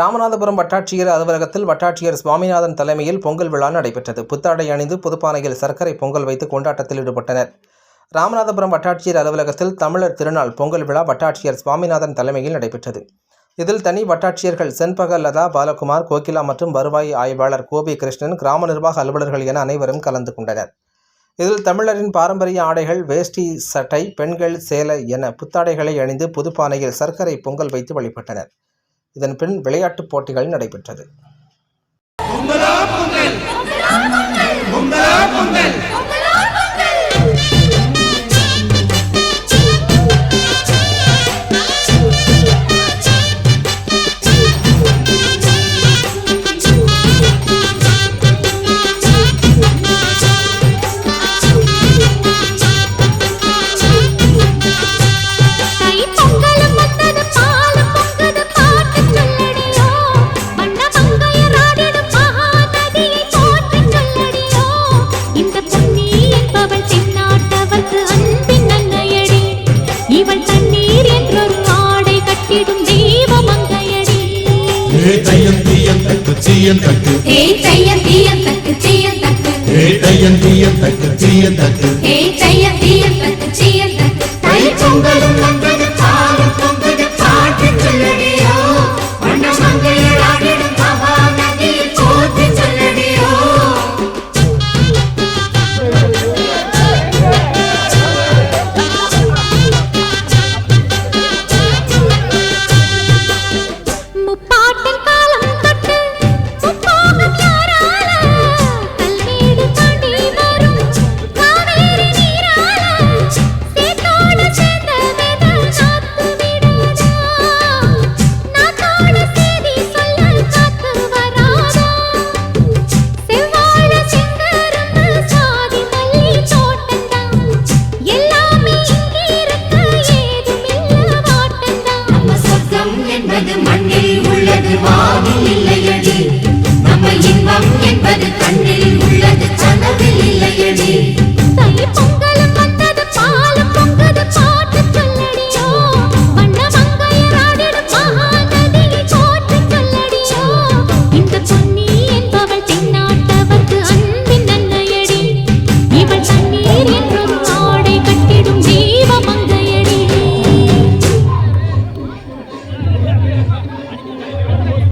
ராமநாதபுரம் வட்டாட்சியர் அலுவலகத்தில் வட்டாட்சியர் சுவாமிநாதன் தலைமையில் பொங்கல் விழா நடைபெற்றது. புத்தாடை அணிந்து புதுப்பானையில் சர்க்கரை பொங்கல் வைத்து கொண்டாட்டத்தில் ஈடுபட்டனர். ராமநாதபுரம் வட்டாட்சியர் அலுவலகத்தில் தமிழர் திருநாள் பொங்கல் விழா வட்டாட்சியர் சுவாமிநாதன் தலைமையில் நடைபெற்றது. இதில் தனி வட்டாட்சியர்கள் செண்பகல் லதா பாலகுமார் கோகிலா மற்றும் வருவாய் ஆய்வாளர் கோபி கிருஷ்ணன் கிராம நிர்வாக அலுவலர்கள் என அனைவரும் கலந்து கொண்டனர். இதில் தமிழரின் பாரம்பரிய ஆடைகள் வேஷ்டி சட்டை பெண்கள் சேலை என புத்தாடைகளை அணிந்து புதுப்பானையில் சர்க்கரை பொங்கல் வைத்து வழிபட்டனர். இதன் பின் விளையாட்டுப் போட்டிகள் நடைபெற்றது. தக்கு சீயன் தக்கு ஏ தையன் தீயன் தக்கு சீயன் தக்கு ஏ தையன் தீயன் தக்கு சீயன் தக்கு ஏ